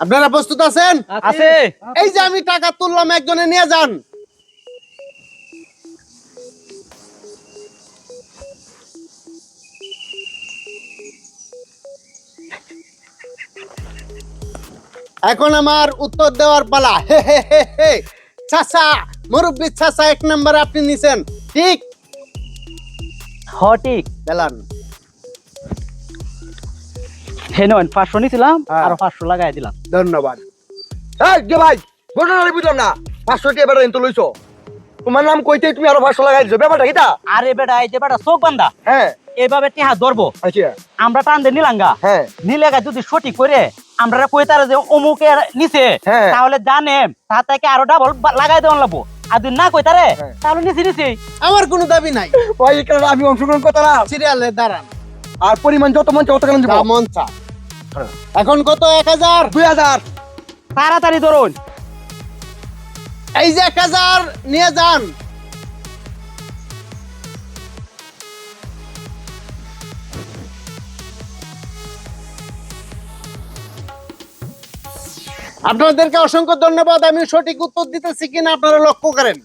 আপনারা প্রস্তুত আছেন? আছে। এই যে আমি টাকা তুললাম একজনে নিয়ে যান। এখন আমার উত্তর দেওয়ার পালা। হে হে হে হে। চাচা মুরব্বী চাচা এক নম্বর আপনি নিছেন। ঠিক? সঠিক বেলান। হেনন পাঁচশো নিছিলাম হ্যাঁ। আর পাঁচশো লাগাই দিলাম। ধন্যবাদ। এই ভাই বুঝলাম না। পাঁচশো টাকা বেটা কিন্তু লইছো? তোমার নাম কইতে তুমি আরও পাঁচশো লাগাই দিছো। ব্যাপারটা কিটা আরে বেটা এই যে বেটা চোখ বান্ধা। হ্যাঁ। এইভাবে টিহা ধরবো। আচ্ছা আমরা টান দিয়ে নিলাঙ্গা হ্যাঁ। নিলেগা যদি সঠিক করে আমরা কই তারা যে অমুকে নিচে হ্যাঁ। তাহলে জানে তা থেকে আরও ডাবল লাগাই দেওয়ান লাগবো। আর যদি না কই তারে হ্যাঁ। তাহলে নিচে নিচে আমার কোনো দাবি নাই। ভাই এখানে আমি অংশগ্রহণ করতে না সিরিয়ালে দাঁড়ান। আর পরিমাণ যত মন চাও তত মন চা এখন কত? এক হাজার? দুই হাজার। তাড়াতাড়ি ধরুন। এই যে এক হাজার নিয়ে যান। আপনাদেরকে অসংখ্য ধন্যবাদ। আমি সঠিক উত্তর দিতেছি কিনা আপনারা লক্ষ্য করেন।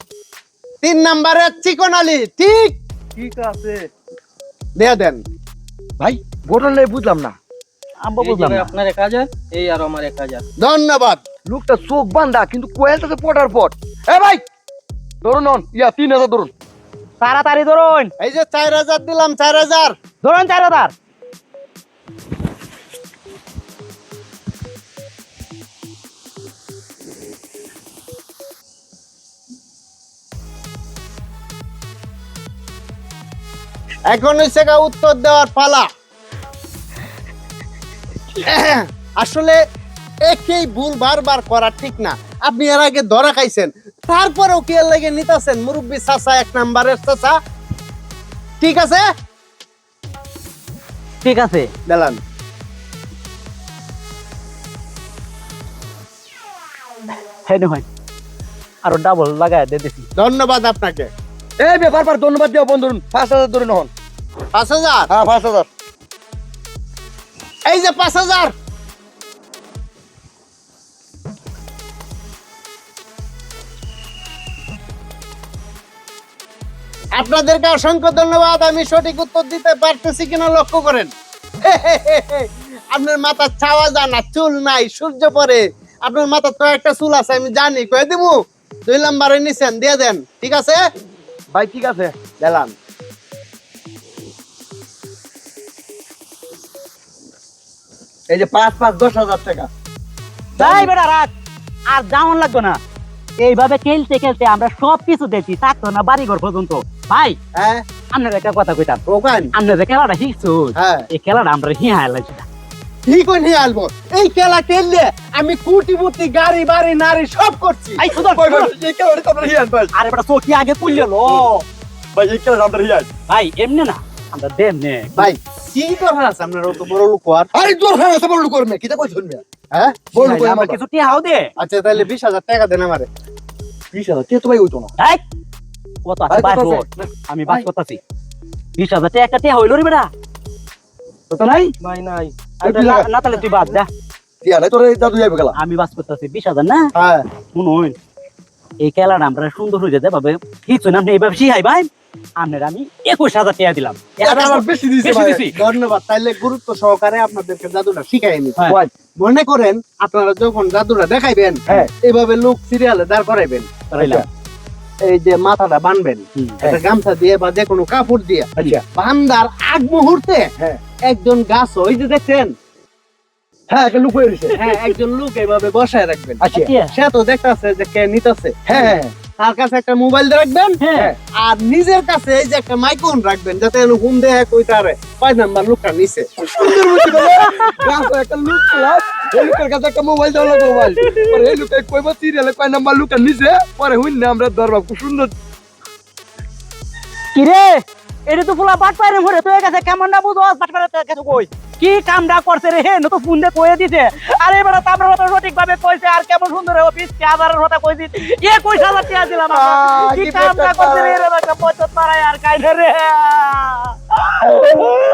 তিন নাম্বারে চিকন আলী। ঠিক? ঠিক আছে। দিয়ে দেন। ভাই ঘটনা বুঝলাম না। আমরা বুঝলাম না। আপনার এক হাজার এই আর আমার এক হাজার। ধন্যবাদ। লোকটা চোখ বান্ধা কিন্তু কোয়েলটাতে পটার পট এ ভাই ধরুন নন ইয়া তিন হাজার ধরুন। তাড়াতাড়ি ধরুন। এই যে চার হাজার দিলাম চার হাজার। ধরুন চার হাজার। এখন হচ্ছে গা উত্তর দেওয়ার পালা। আসলে একই ভুল বারবার করা ঠিক না। আপনি এর আগে ধরা খাইছেন তারপরেও কি এর লাগে নিতেছেন? মুরব্বী চাচা এক নাম্বারের চাচা। ঠিক আছে? ঠিক আছে। হেন হয় আরও ডাবল লাগাই দিয়ে দিছি। ধন্যবাদ আপনাকে। এই ব্যাপার পার ধন্যবাদ দিও বন্ধু পাঁচ হাজার ধরুন হন পাঁচ হাজার? হ্যাঁ পাঁচ হাজার। এই যে পাঁচ হাজার। আপনাদেরকে অসংখ্য ধন্যবাদ, আমি সঠিক উত্তর দিতে পারতেছি কিনা লক্ষ্য করেন। আপনার মাথার ছাওয়া জানা, চুল নাই, সূর্য পরে আপনার মাথার তো একটা চুল আছে, আমি জানি, কয়ে দিব দুই নাম্বারে নিছেন, দিয়ে দেন, ঠিক আছে? ভাই, ঠিক আছে, দিলাম। এই যে পাঁচ পাঁচ দশ হাজার টাকা। তাই বেটা রাখ। আর যেমন লাগতো না। এইভাবে খেলতে খেলতে আমরা সব কিছু দেখি থাকতো না বাড়ি ঘর পর্যন্ত। ভাই হ্যাঁ? আপনার একটা কথা কইতাম। ওখান? আপনার যে খেলাটা শিখছো হ্যাঁ। এই খেলাটা আমরা হিয়া লাগছি না ঠিক নিয়ে আসব এই খেলা খেললে আমি কুটিপুটি গাড়ি বাড়ি নারী সব করছি। এই সুদর এই খেলাটা তো আমরা হিয়ান ভাই আরে বেটা চোখি আগে তুললে? লো ভাই এই খেলাটা আমরা হিয়ান ভাই এমনি না আমরা দেম নে। ভাই কি দরকার আছে? আপনার অত বড় লোক আর আরে তোর হ্যাঁ আছে বড় করবে। কি তা কই শুনবে? হ্যাঁ? বড় আমরা কিছু দে। আচ্ছা তাহলে বিশ হাজার টাকা দেন আমারে। বিশ হাজার? তো ভাই হইতো না। এই কত আছে? বাস কত আছে? কর। আমি বাস করতেছি। বিশ হাজার টাকা একটা টিহা হইল রে বেটা। তো নাই? নাই না তাহলে তুই বাদ নাই তোর জাদু যাইবে গেলা। আমি বাস করতেছি। বিশ হাজার না? হ্যাঁ। শুনুন। এই খেলাটা আমরা সুন্দর হয়ে যেতে পাবে কিছু না আপনি এইভাবে শিখাই ভাই। আপনার আমি একুশ হাজার টাকা দিলাম। বেশি। ধন্যবাদ। তাইলে গুরুত্ব সহকারে আপনাদেরকে জাদুটা শিখাই নি হ্যাঁ। মনে করেন আপনারা যখন জাদুটা দেখাইবেন হ্যাঁ। এভাবে লোক সিরিয়ালে দাঁড় করাইবেন। এই যে মাথাটা বানবেন একটা গামছা দিয়ে বা যে কোনো কাপড় দিয়ে আচ্ছা। বান্দার আগ মুহূর্তে হ্যাঁ। একজন গাছ ওই যে দেখছেন হ্যাঁ একটা লুক হয়ে হ্যাঁ একজন লোক এভাবে বসায় রাখবেন। আচ্ছা। আচ্ছা। সে তো দেখতেছে যে কে নিতেছে। হ্যাঁ তার কাছে একটা মোবাইল রাখবেন হ্যাঁ। আর নিজের কাছে এই যে একটা মাইক্রোফোন রাখবেন যাতে হুম দেয় কইতারে কয় নাম্বার লোকটা নিছে? সুন্দর একটা লুক প্লাস এই লুকের কাছে একটা মোবাইল মোবাইল। পরে এই লুকে কইব সিরিয়ালে কয় নাম্বার লুকটা পরে হুইন না আমরা ধরবা খুব সুন্দর। কি রে এটা তো ফুলা বাট পাইরে মরে তোর কাছে কেমন না বুঝো? বাট পাইরে তোর কাছে কই? কি কামটা করছে রে? হে তো ফোন দিয়ে কয়ে দিছে। আরে এবারে তামরা কথা সঠিক ভাবে কইছে আর কেমন সুন্দর হবে বিশ হাজারের কথা কইছি। এ কই হাজার টাকা দিলাম কি কামটা করছে রে রে বাচ্চা পচত মারায় আর কাইলে রে।